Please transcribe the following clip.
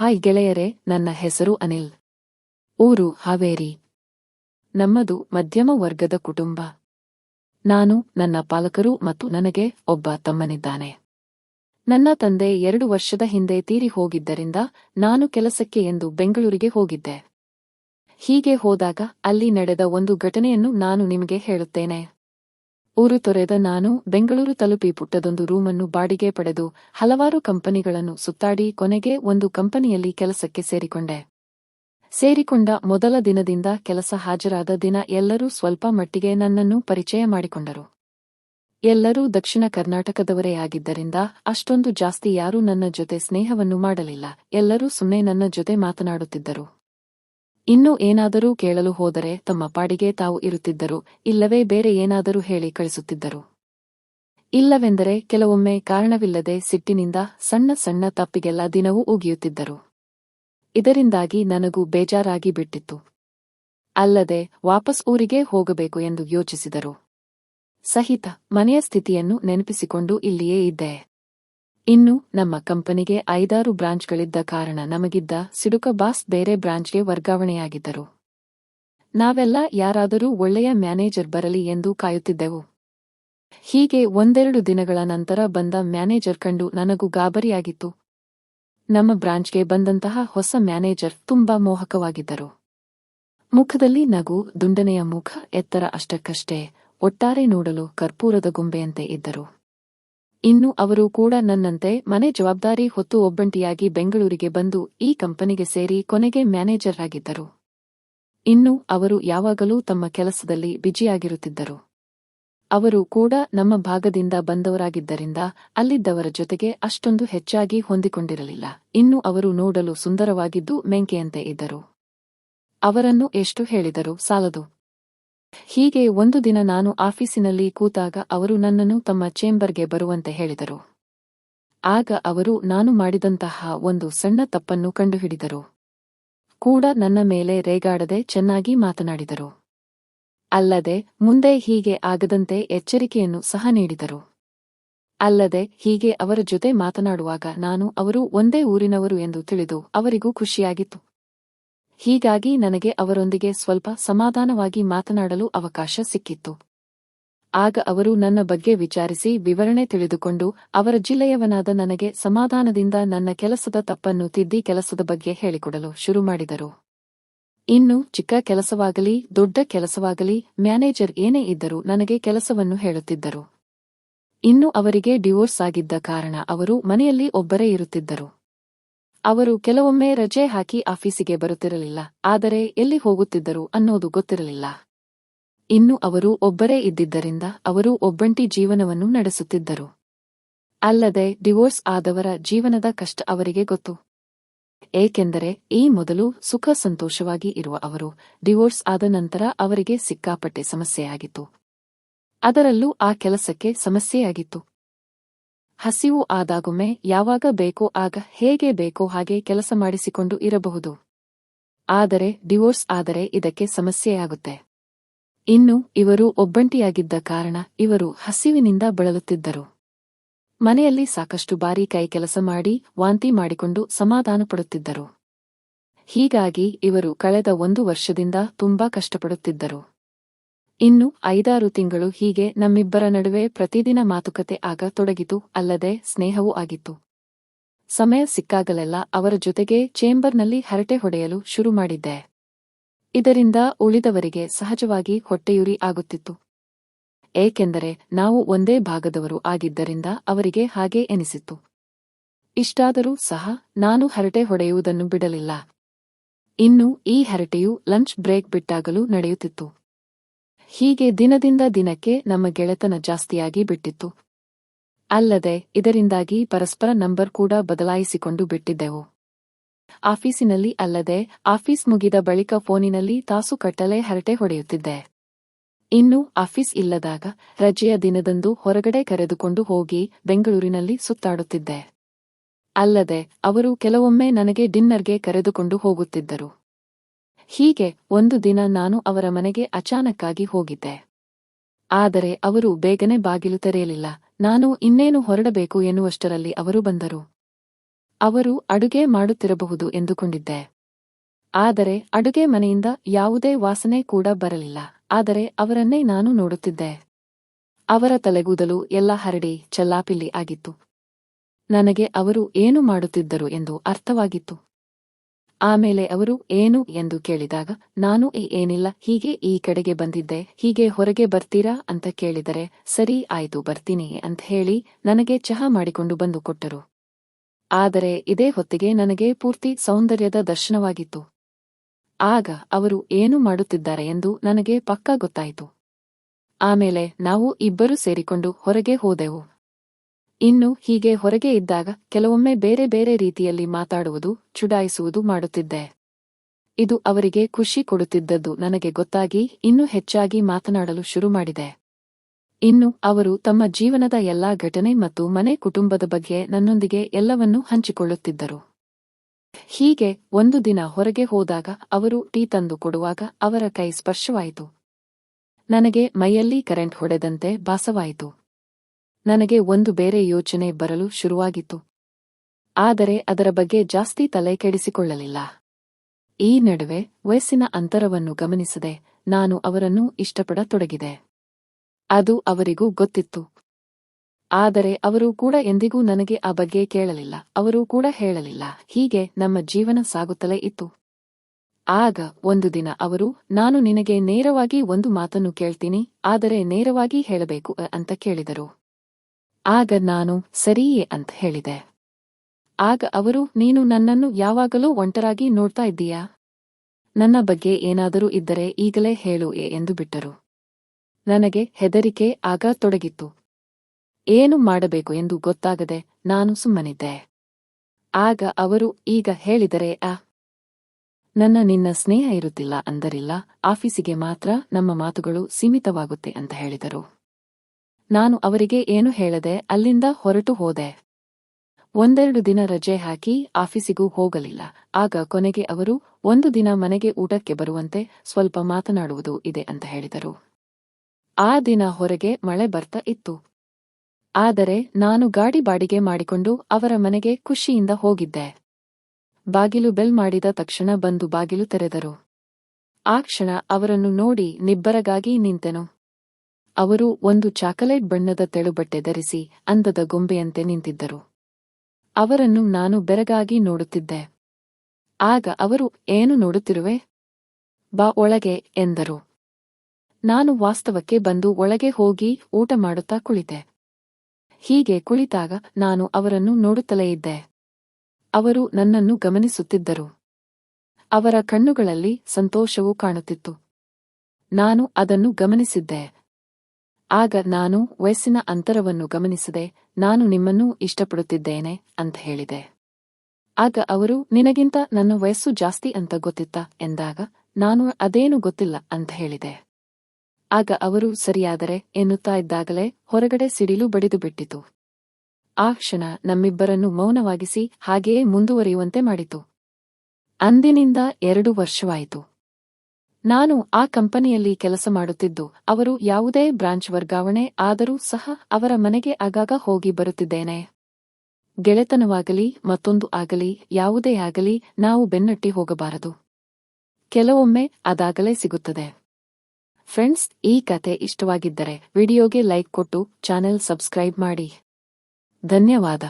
Hi ಗೆಳೆಯರೆ, ನನ್ನ ಹೆಸರು ಅನಿಲ್. ಊರು ಹಾವೇರಿ. ನಮ್ಮದು ಮಧ್ಯಮ ವರ್ಗದ ಕುಟುಂಬ. ನಾನು, ನನ್ನ ಪಾಲಕರು ಮತ್ತು ನನಗೆ ಒಬ್ಬ ತಮ್ಮನಿದ್ದಾನೆ. ನನ್ನ ತಂದೆ ಎರಡು ವರ್ಷದ ಹಿಂದೆ ತೀರಿ ಹೋಗಿದ್ದರಿಂದ ನಾನು ಕೆಲಸಕ್ಕೆ ಎಂದು ಬೆಂಗಳೂರಿಗೆ ಹೋಗಿದ್ದೆ. ಹೀಗೆ ಹೋದಾಗ ಅಲ್ಲಿ ನಡೆದ ಒಂದು ಘಟನೆಯನ್ನು ನಾನು ನಿಮಗೆ ಹೇಳುತ್ತೇನೆ. ಊರು ತೊರೆದ ನಾನು ಬೆಂಗಳೂರು ತಲುಪಿ ಪುಟ್ಟದೊಂದು ರೂಮನ್ನು ಬಾಡಿಗೆ ಪಡೆದು ಹಲವಾರು ಕಂಪನಿಗಳನ್ನು ಸುತ್ತಾಡಿ ಕೊನೆಗೆ ಒಂದು ಕಂಪನಿಯಲ್ಲಿ ಕೆಲಸಕ್ಕೆ ಸೇರಿಕೊಂಡೆ. ಸೇರಿಕೊಂಡ ಮೊದಲ ದಿನದಿಂದ ಕೆಲಸ ಹಾಜರಾದ ದಿನ ಎಲ್ಲರೂ ಸ್ವಲ್ಪ ಮಟ್ಟಿಗೆ ನನ್ನನ್ನು ಪರಿಚಯ ಮಾಡಿಕೊಂಡರು. ಎಲ್ಲರೂ ದಕ್ಷಿಣ ಕರ್ನಾಟಕದವರೇ ಆಗಿದ್ದರಿಂದ ಅಷ್ಟೊಂದು ಜಾಸ್ತಿ ಯಾರೂ ನನ್ನ ಜೊತೆ ಸ್ನೇಹವನ್ನು ಮಾಡಲಿಲ್ಲ. ಎಲ್ಲರೂ ಸುಮ್ಮನೆ ನನ್ನ ಜೊತೆ ಮಾತನಾಡುತ್ತಿದ್ದರು. ಇನ್ನು ಏನಾದರೂ ಕೇಳಲು ಹೋದರೆ ತಮ್ಮ ಪಾಡಿಗೆ ತಾವು ಇರುತ್ತಿದ್ದರು, ಇಲ್ಲವೇ ಬೇರೆ ಏನಾದರೂ ಹೇಳಿ ಕಳಿಸುತ್ತಿದ್ದರು. ಇಲ್ಲವೆಂದರೆ ಕೆಲವೊಮ್ಮೆ ಕಾರಣವಿಲ್ಲದೆ ಸಿಟ್ಟಿನಿಂದ ಸಣ್ಣ ಸಣ್ಣ ತಪ್ಪಿಗೆಲ್ಲ ದಿನವೂ ಉಗಿಯುತ್ತಿದ್ದರು. ಇದರಿಂದಾಗಿ ನನಗೂ ಬೇಜಾರಾಗಿ ಬಿಟ್ಟಿತ್ತು. ಅಲ್ಲದೆ ವಾಪಸ್ ಊರಿಗೆ ಹೋಗಬೇಕು ಎಂದು ಯೋಚಿಸಿದರು. ಸಹಿತ ಮನೆಯ ಸ್ಥಿತಿಯನ್ನು ನೆನಪಿಸಿಕೊಂಡು ಇಲ್ಲಿಯೇ ಇದ್ದೆ. ಇನ್ನು ನಮ್ಮ ಕಂಪನಿಗೆ ಐದಾರು ಬ್ರಾಂಚ್ಗಳಿದ್ದ ಕಾರಣ ನಮಗಿದ್ದ ಸಿಡುಕ ಬಾಸ್ ಬೇರೆ ಬ್ರಾಂಚ್ಗೆ ವರ್ಗಾವಣೆಯಾಗಿದ್ದರು. ನಾವೆಲ್ಲ ಯಾರಾದರೂ ಒಳ್ಳೆಯ ಮ್ಯಾನೇಜರ್ ಬರಲಿ ಎಂದು ಕಾಯುತ್ತಿದ್ದೆವು. ಹೀಗೆ ಒಂದೆರಡು ದಿನಗಳ ನಂತರ ಬಂದ ಮ್ಯಾನೇಜರ್ ಕಂಡು ನನಗೂ ಗಾಬರಿಯಾಗಿತ್ತು. ನಮ್ಮ ಬ್ರಾಂಚ್ಗೆ ಬಂದಂತಹ ಹೊಸ ಮ್ಯಾನೇಜರ್ ತುಂಬಾ ಮೋಹಕವಾಗಿದ್ದರು. ಮುಖದಲ್ಲಿ ನಗು, ದುಂಡನೆಯ ಮುಖ, ಎತ್ತರ ಅಷ್ಟಕ್ಕಷ್ಟೇ, ಒಟ್ಟಾರೆ ನೋಡಲು ಕರ್ಪೂರದ ಗೊಂಬೆಯಂತೆ ಇದ್ದರು. ಇನ್ನು ಅವರು ಕೂಡ ನನ್ನಂತೆ ಮನೆ ಜವಾಬ್ದಾರಿ ಹೊತ್ತು ಒಬ್ಬಂಟಿಯಾಗಿ ಬೆಂಗಳೂರಿಗೆ ಬಂದು ಈ ಕಂಪನಿಗೆ ಸೇರಿ ಕೊನೆಗೆ ಮ್ಯಾನೇಜರ್ ಆಗಿದ್ದರು. ಇನ್ನು ಅವರು ಯಾವಾಗಲೂ ತಮ್ಮ ಕೆಲಸದಲ್ಲಿ ಬಿಜಿಯಾಗಿರುತ್ತಿದ್ದರು ಅವರು ಕೂಡ ನಮ್ಮ ಭಾಗದಿಂದ ಬಂದವರಾಗಿದ್ದರಿಂದ ಅಲ್ಲಿದ್ದವರ ಜೊತೆಗೆ ಅಷ್ಟೊಂದು ಹೆಚ್ಚಾಗಿ ಹೊಂದಿಕೊಂಡಿರಲಿಲ್ಲ. ಇನ್ನು ಅವರು ನೋಡಲು ಸುಂದರವಾಗಿದ್ದು ಮೆಂಕೆಯಂತೆ ಇದ್ದರು. ಅವರನ್ನು ಎಷ್ಟು ಹೇಳಿದರು ಸಾಲದು. ಹೀಗೆ ಒಂದು ದಿನ ನಾನು ಆಫೀಸಿನಲ್ಲಿ ಕೂತಾಗ ಅವರು ನನ್ನನ್ನು ತಮ್ಮ ಚೇಂಬರ್ಗೆ ಬರುವಂತೆ ಹೇಳಿದರು. ಆಗ ಅವರು ನಾನು ಮಾಡಿದಂತಹ ಒಂದು ಸಣ್ಣ ತಪ್ಪನ್ನು ಕಂಡುಹಿಡಿದರು. ಕೂಡ ನನ್ನ ಮೇಲೆ ರೇಗಾಡದೆ ಚೆನ್ನಾಗಿ ಮಾತನಾಡಿದರು. ಅಲ್ಲದೆ ಮುಂದೆ ಹೀಗೆ ಆಗದಂತೆ ಎಚ್ಚರಿಕೆಯನ್ನು ಸಹ ನೀಡಿದರು. ಅಲ್ಲದೆ ಹೀಗೆ ಅವರ ಜೊತೆ ಮಾತನಾಡುವಾಗ ನಾನು ಅವರು ಒಂದೇ ಊರಿನವರು ಎಂದು ತಿಳಿದು ಅವರಿಗೂ ಖುಷಿಯಾಗಿತ್ತು. ಹೀಗಾಗಿ ನನಗೆ ಅವರೊಂದಿಗೆ ಸ್ವಲ್ಪ ಸಮಾಧಾನವಾಗಿ ಮಾತನಾಡಲು ಅವಕಾಶ ಸಿಕ್ಕಿತ್ತು. ಆಗ ಅವರು ನನ್ನ ಬಗ್ಗೆ ವಿಚಾರಿಸಿ ವಿವರಣೆ ತಿಳಿದುಕೊಂಡು, ಅವರ ಜಿಲ್ಲೆಯವನಾದ ನನಗೆ ಸಮಾಧಾನದಿಂದ ನನ್ನ ಕೆಲಸದ ತಪ್ಪನ್ನು ತಿದ್ದಿ ಕೆಲಸದ ಬಗ್ಗೆ ಹೇಳಿಕೊಡಲು ಶುರು ಮಾಡಿದರು. ಇನ್ನು ಚಿಕ್ಕ ಕೆಲಸವಾಗಲಿ, ದೊಡ್ಡ ಕೆಲಸವಾಗಲಿ, ಮ್ಯಾನೇಜರ್ ಏನೇ ಇದ್ದರೂ ನನಗೆ ಕೆಲಸವನ್ನು ಹೇಳುತ್ತಿದ್ದರು. ಇನ್ನು ಅವರಿಗೆ ಡಿವೋರ್ಸ್ ಆಗಿದ್ದ ಕಾರಣ ಅವರು ಮನೆಯಲ್ಲಿ ಒಬ್ಬರೇ ಇರುತ್ತಿದ್ದರು. ಅವರು ಕೆಲವೊಮ್ಮೆ ರಜೆ ಹಾಕಿ ಆಫೀಸಿಗೆ ಬರುತ್ತಿರಲಿಲ್ಲ, ಆದರೆ ಎಲ್ಲಿ ಹೋಗುತ್ತಿದ್ದರು ಅನ್ನೋದು ಗೊತ್ತಿರಲಿಲ್ಲ. ಇನ್ನು ಅವರು ಒಬ್ಬರೇ ಇದ್ದಿದ್ದರಿಂದ ಅವರು ಒಬ್ಬಂಟಿ ಜೀವನವನ್ನು ನಡೆಸುತ್ತಿದ್ದರು. ಅಲ್ಲದೆ ಡಿವೋರ್ಸ್ ಆದವರ ಜೀವನದ ಕಷ್ಟ ಅವರಿಗೆ ಗೊತ್ತು. ಏಕೆಂದರೆ ಈ ಮೊದಲು ಸುಖ ಸಂತೋಷವಾಗಿ ಇರುವ ಅವರು ಡಿವೋರ್ಸ್ ಆದ ನಂತರ ಅವರಿಗೆ ಸಿಕ್ಕಾಪಟ್ಟೆ ಸಮಸ್ಯೆಯಾಗಿತ್ತು. ಅದರಲ್ಲೂ ಆ ಕೆಲಸಕ್ಕೆ ಸಮಸ್ಯೆಯಾಗಿತ್ತು. ಹಸಿವು ಆದಾಗೊಮ್ಮೆ ಯಾವಾಗ ಬೇಕೋ ಆಗ ಹೇಗೆ ಬೇಕೋ ಹಾಗೆ ಕೆಲಸ ಮಾಡಿಸಿಕೊಂಡು ಇರಬಹುದು. ಆದರೆ ಡಿವೋರ್ಸ್ ಆದರೆ ಇದಕ್ಕೆ ಸಮಸ್ಯೆಯಾಗುತ್ತೆ. ಇನ್ನು ಇವರು ಒಬ್ಬಂಟಿಯಾಗಿದ್ದ ಕಾರಣ ಇವರು ಹಸಿವಿನಿಂದ ಬಳಲುತ್ತಿದ್ದರು. ಮನೆಯಲ್ಲಿ ಸಾಕಷ್ಟು ಬಾರಿ ಕೈ ಕೆಲಸ ಮಾಡಿ ವಾಂತಿ ಮಾಡಿಕೊಂಡು ಸಮಾಧಾನಪಡುತ್ತಿದ್ದರು ಹೀಗಾಗಿ ಇವರು ಕಳೆದ ಒಂದು ವರ್ಷದಿಂದ ತುಂಬಾ ಕಷ್ಟಪಡುತ್ತಿದ್ದರು. ಇನ್ನು ಐದಾರು ತಿಂಗಳು ಹೀಗೆ ನಮ್ಮಿಬ್ಬರ ನಡುವೆ ಪ್ರತಿದಿನ ಮಾತುಕತೆ ಆಗ ತೊಡಗಿತು, ಅಲ್ಲದೆ ಸ್ನೇಹವೂ ಆಗಿತ್ತು. ಸಮಯ ಸಿಕ್ಕಾಗಲೆಲ್ಲ ಅವರ ಜೊತೆಗೆ ಚೇಂಬರ್ನಲ್ಲಿ ಹರಟೆ ಹೊಡೆಯಲು ಶುರು ಮಾಡಿದ್ದೆ. ಇದರಿಂದ ಉಳಿದವರಿಗೆ ಸಹಜವಾಗಿ ಹೊಟ್ಟೆಯುರಿ ಆಗುತ್ತಿತ್ತು. ಏಕೆಂದರೆ ನಾವು ಒಂದೇ ಭಾಗದವರು ಆಗಿದ್ದರಿಂದ ಅವರಿಗೆ ಹಾಗೆ ಎನಿಸಿತ್ತು. ಇಷ್ಟಾದರೂ ಸಹ ನಾನು ಹರಟೆ ಹೊಡೆಯುವುದನ್ನು ಬಿಡಲಿಲ್ಲ. ಇನ್ನು ಈ ಹರಟೆಯು ಲಂಚ್ ಬ್ರೇಕ್ ಬಿಟ್ಟಾಗಲೂ ನಡೆಯುತ್ತಿತ್ತು. ಹೀಗೆ ದಿನದಿಂದ ದಿನಕ್ಕೆ ನಮ್ಮ ಗೆಳೆತನ ಜಾಸ್ತಿಯಾಗಿ ಬಿಟ್ಟಿತ್ತು. ಅಲ್ಲದೆ, ಇದರಿಂದಾಗಿ ಪರಸ್ಪರ ನಂಬರ್ ಕೂಡ ಬದಲಾಯಿಸಿಕೊಂಡು ಬಿಟ್ಟಿದ್ದೆವು. ಆಫೀಸಿನಲ್ಲಿ ಅಲ್ಲದೆ, ಆಫೀಸ್ ಮುಗಿದ ಬಳಿಕ ಫೋನಿನಲ್ಲಿ ತಾಸು ಕಟ್ಟಲೆ ಹರಟೆ ಹೊಡೆಯುತ್ತಿದ್ದೆ. ಇನ್ನು ಆಫೀಸ್ ಇಲ್ಲದಾಗ ರಜೆಯ ದಿನದಂದು ಹೊರಗಡೆ ಕರೆದುಕೊಂಡು ಹೋಗಿ ಬೆಂಗಳೂರಿನಲ್ಲಿ ಸುತ್ತಾಡುತ್ತಿದ್ದೆ. ಅಲ್ಲದೆ, ಅವರು ಕೆಲವೊಮ್ಮೆ ನನಗೆ ಡಿನ್ನರ್ಗೆ ಕರೆದುಕೊಂಡು ಹೋಗುತ್ತಿದ್ದರು. ಹೀಗೆ ಒಂದು ದಿನ ನಾನು ಅವರ ಮನೆಗೆ ಅಚಾನಕ್ಕಾಗಿ ಹೋಗಿದ್ದೆ. ಆದರೆ ಅವರು ಬೇಗನೆ ಬಾಗಿಲು ತೆರೆಯಲಿಲ್ಲ. ನಾನು ಇನ್ನೇನು ಹೊರಡಬೇಕು ಎನ್ನುವಷ್ಟರಲ್ಲಿ ಅವರು ಬಂದರು. ಅವರು ಅಡುಗೆ ಮಾಡುತ್ತಿರಬಹುದು ಎಂದುಕೊಂಡಿದ್ದೆ. ಆದರೆ ಅಡುಗೆ ಮನೆಯಿಂದ ಯಾವುದೇ ವಾಸನೆ ಕೂಡ ಬರಲಿಲ್ಲ. ಆದರೆ ಅವರನ್ನೇ ನಾನು ನೋಡುತ್ತಿದ್ದೆ. ಅವರ ತಲೆಗೂದಲು ಎಲ್ಲ ಹರಡಿ ಚಲ್ಲಾಪಿಲ್ಲಿ ಆಗಿತ್ತು. ನನಗೆ ಅವರು ಏನು ಮಾಡುತ್ತಿದ್ದರು ಎಂದು ಅರ್ಥವಾಗಿತ್ತು. ಆಮೇಲೆ ಅವರು ಏನು? ಎಂದು ಕೇಳಿದಾಗ ನಾನು "ಏ, ಏನಿಲ್ಲ ಹೀಗೆ ಈ ಕಡೆಗೆ ಬಂದಿದ್ದೆ ಹೀಗೆ ಹೊರಗೆ ಬರ್ತೀರಾ? ಅಂತ ಕೇಳಿದರೆ ಸರಿ ಆಯ್ತು ಬರ್ತೀನಿ ಅಂತ ಹೇಳಿ ನನಗೆ ಚಹಾ ಮಾಡಿಕೊಂಡು ಬಂದು ಕೊಟ್ಟರು. ಆದರೆ ಇದೇ ಹೊತ್ತಿಗೆ ನನಗೆ ಪೂರ್ತಿ ಸೌಂದರ್ಯದ ದರ್ಶನವಾಗಿತ್ತು. ಆಗ ಅವರು ಏನು ಮಾಡುತ್ತಿದ್ದಾರೆ? ಎಂದು ನನಗೆ ಪಕ್ಕಾ ಗೊತ್ತಾಯಿತು. ಆಮೇಲೆ ನಾವು ಇಬ್ಬರು ಸೇರಿಕೊಂಡು ಹೊರಗೆ ಹೋದೆವು. ಇನ್ನು ಹೀಗೆ ಹೊರಗೆ ಇದ್ದಾಗ ಕೆಲವೊಮ್ಮೆ ಬೇರೆ ಬೇರೆ ರೀತಿಯಲ್ಲಿ ಮಾತಾಡುವುದು, ಚುಡಾಯಿಸುವುದು ಮಾಡುತ್ತಿದ್ದೆ. ಇದು ಅವರಿಗೆ ಖುಷಿ ಕೊಡುತ್ತಿದ್ದದ್ದು ನನಗೆ ಗೊತ್ತಾಗಿ ಇನ್ನೂ ಹೆಚ್ಚಾಗಿ ಮಾತನಾಡಲು ಶುರು ಮಾಡಿದೆ. ಇನ್ನು ಅವರು ತಮ್ಮ ಜೀವನದ ಎಲ್ಲಾ ಘಟನೆ ಮತ್ತು ಮನೆ ಕುಟುಂಬದ ಬಗ್ಗೆ ನನ್ನೊಂದಿಗೆ ಎಲ್ಲವನ್ನೂ ಹಂಚಿಕೊಳ್ಳುತ್ತಿದ್ದರು. ಹೀಗೆ ಒಂದು ದಿನ ಹೊರಗೆ ಹೋದಾಗ ಅವರು ಟೀ ತಂದು ಕೊಡುವಾಗ ಅವರ ಕೈ ಸ್ಪರ್ಶವಾಯಿತು. ನನಗೆ ಮೈಯಲ್ಲಿ ಕರೆಂಟ್ ಹೊಡೆದಂತೆ ಭಾಸವಾಯಿತು. ನನಗೆ ಒಂದು ಬೇರೆ ಯೋಚನೆ ಬರಲು ಶುರುವಾಗಿತ್ತು. ಆದರೆ ಅದರ ಬಗ್ಗೆ ಜಾಸ್ತಿ ತಲೆ ಕೆಡಿಸಿಕೊಳ್ಳಲಿಲ್ಲ ಈ ನಡುವೆ ವಯಸ್ಸಿನ ಅಂತರವನ್ನು ಗಮನಿಸದೆ ನಾನು ಅವರನ್ನು ಇಷ್ಟಪಡತೊಡಗಿದೆ. ಅದು ಅವರಿಗೂ ಗೊತ್ತಿತ್ತು. ಆದರೆ ಅವರು ಕೂಡ ಎಂದಿಗೂ ನನಗೆ ಆ ಬಗ್ಗೆ ಕೇಳಲಿಲ್ಲ. ಅವರು ಕೂಡ ಹೇಳಲಿಲ್ಲ. ಹೀಗೆ ನಮ್ಮ ಜೀವನ ಸಾಗುತ್ತಲೇ ಇತ್ತು. ಆಗ ಒಂದು ದಿನ ಅವರು, ನಾನು ನಿನಗೆ ನೇರವಾಗಿ ಒಂದು ಮಾತನ್ನು ಕೇಳ್ತೀನಿ, ಆದರೆ ನೇರವಾಗಿ ಹೇಳಬೇಕು ಅಂತ ಕೇಳಿದರು. ಆಗ ನಾನು, ಸರಿಯೇ ಅಂತ ಹೇಳಿದೆ. ಆಗ ಅವರು, ನೀನು ನನ್ನನ್ನು ಯಾವಾಗಲೂ ಒಂಟರಾಗಿ ನೋಡ್ತಾ ಇದ್ದೀಯಾ? ನನ್ನ ಬಗ್ಗೆ ಏನಾದರೂ ಇದ್ದರೆ ಈಗಲೇ ಹೇಳು ಎಂದು ಬಿಟ್ಟರು. ನನಗೆ ಹೆದರಿಕೆ ಆಗ ತೊಡಗಿತ್ತು. ಏನು ಮಾಡಬೇಕು ಎಂದು ಗೊತ್ತಾಗದೆ ನಾನು ಸುಮ್ಮನಿದ್ದೆ. ಆಗ ಅವರು ಈಗ ಹೇಳಿದರೆ, ಆ, ನನ್ನ ನಿನ್ನ ಸ್ನೇಹ ಇರುತ್ತಿಲ್ಲ, ಅಂದರಿಲ್ಲ, ಆಫೀಸಿಗೆ ಮಾತ್ರ ನಮ್ಮ ಮಾತುಗಳು ಸೀಮಿತವಾಗುತ್ತೆ, ಅಂತ ಹೇಳಿದರು. ನಾನು ಅವರಿಗೆ ಏನು ಹೇಳದೆ ಅಲ್ಲಿಂದ ಹೊರಟು ಹೋದೆ. ಒಂದೆರಡು ದಿನ ರಜೆ ಹಾಕಿ ಆಫೀಸಿಗೂ ಹೋಗಲಿಲ್ಲ. ಆಗ ಕೊನೆಗೆ ಅವರು, ಒಂದು ದಿನ ಮನೆಗೆ ಊಟಕ್ಕೆ ಬರುವಂತೆ ಸ್ವಲ್ಪ ಮಾತನಾಡುವುದು ಇದೆ ಅಂತ ಹೇಳಿದರು. ಆ ದಿನ ಹೊರಗೆ ಮಳೆ ಬರ್ತಾ ಇತ್ತು. ಆದರೆ ನಾನು ಗಾಡಿ ಬಾಡಿಗೆ ಮಾಡಿಕೊಂಡು ಅವರ ಮನೆಗೆ ಖುಷಿಯಿಂದ ಹೋಗಿದ್ದೆ. ಬಾಗಿಲು ಬೆಲ್ ಮಾಡಿದ ತಕ್ಷಣ ಬಂದು ಬಾಗಿಲು ತೆರೆದರು. ಆ ಕ್ಷಣ ಅವರನ್ನು ನೋಡಿ ನಿಬ್ಬರಗಾಗಿ ನಿಂತೆನು. ಅವರು ಒಂದು ಚಾಕಲೇಟ್ ಬಣ್ಣದ ತೆಳುಬಟ್ಟೆ ಧರಿಸಿ ಅಂದದ ಗೊಂಬೆಯಂತೆ ನಿಂತಿದ್ದರು. ಅವರನ್ನು ನಾನು ಬೆರಗಾಗಿ ನೋಡುತ್ತಿದ್ದೆ. ಆಗ ಅವರು, ಏನು ನೋಡುತ್ತಿರುವೆ? ಬಾ, ಒಳಗೆ, ಎಂದರು. ನಾನು ವಾಸ್ತವಕ್ಕೆ ಬಂದು ಒಳಗೆ ಹೋಗಿ ಊಟ ಮಾಡುತ್ತಾ ಕುಳಿತೆ. ಹೀಗೆ ಕುಳಿತಾಗ ನಾನು ಅವರನ್ನು ನೋಡುತ್ತಲೇ ಇದ್ದೆ. ಅವರು ನನ್ನನ್ನು ಗಮನಿಸುತ್ತಿದ್ದರು. ಅವರ ಕಣ್ಣುಗಳಲ್ಲಿ ಸಂತೋಷವೂ ಕಾಣುತ್ತಿತ್ತು. ನಾನು ಅದನ್ನು ಗಮನಿಸಿದ್ದೆ. ಆಗ ನಾನು ವಯಸ್ಸಿನ ಅಂತರವನ್ನು ಗಮನಿಸದೆ, ನಾನು ನಿಮ್ಮನ್ನೂ ಇಷ್ಟಪಡುತ್ತಿದ್ದೇನೆ ಅಂತ ಹೇಳಿದೆ. ಆಗ ಅವರು, ನಿನಗಿಂತ ನನ್ನ ವಯಸ್ಸು ಜಾಸ್ತಿ ಅಂತ ಗೊತ್ತಿತ್ತ? ಎಂದಾಗ, ನಾನು ಅದೇನು ಗೊತ್ತಿಲ್ಲ ಅಂತ ಹೇಳಿದೆ. ಆಗ ಅವರು, ಸರಿಯಾದರೆ, ಎನ್ನುತ್ತಾ ಇದ್ದಾಗಲೇ ಹೊರಗಡೆ ಸಿಡಿಲು ಬಡಿದು ಬಿಟ್ಟಿತು. ಆ ಕ್ಷಣ ನಮ್ಮಿಬ್ಬರನ್ನು ಮೌನವಾಗಿಸಿ ಹಾಗೆಯೇ ಮುಂದುವರಿಯುವಂತೆ ಮಾಡಿತು. ಅಂದಿನಿಂದ ಎರಡು ವರ್ಷವಾಯಿತು. ನಾನು ಆ ಕಂಪನಿಯಲ್ಲಿ ಕೆಲಸ ಮಾಡುತ್ತಿದ್ದು, ಅವರು ಯಾವುದೇ ಬ್ರಾಂಚ್ ವರ್ಗಾವಣೆ ಆದರೂ ಸಹ ಅವರ ಮನೆಗೆ ಆಗಾಗ ಹೋಗಿ ಬರುತ್ತಿದ್ದೇನೆ. ಗೆಳೆತನವಾಗಲಿ, ಮತ್ತೊಂದು ಆಗಲಿ, ಯಾವುದೇ ಆಗಲಿ ನಾವು ಬೆನ್ನಟ್ಟಿ ಹೋಗಬಾರದು. ಕೆಲವೊಮ್ಮೆ ಅದಾಗಲೇ ಸಿಗುತ್ತದೆ. ಫ್ರೆಂಡ್ಸ್, ಈ ಕತೆ ಇಷ್ಟವಾಗಿದ್ದರೆ ವಿಡಿಯೋಗೆ ಲೈಕ್ ಕೊಟ್ಟು ಚಾನೆಲ್ ಸಬ್ಸ್ಕ್ರೈಬ್ ಮಾಡಿ. ಧನ್ಯವಾದ.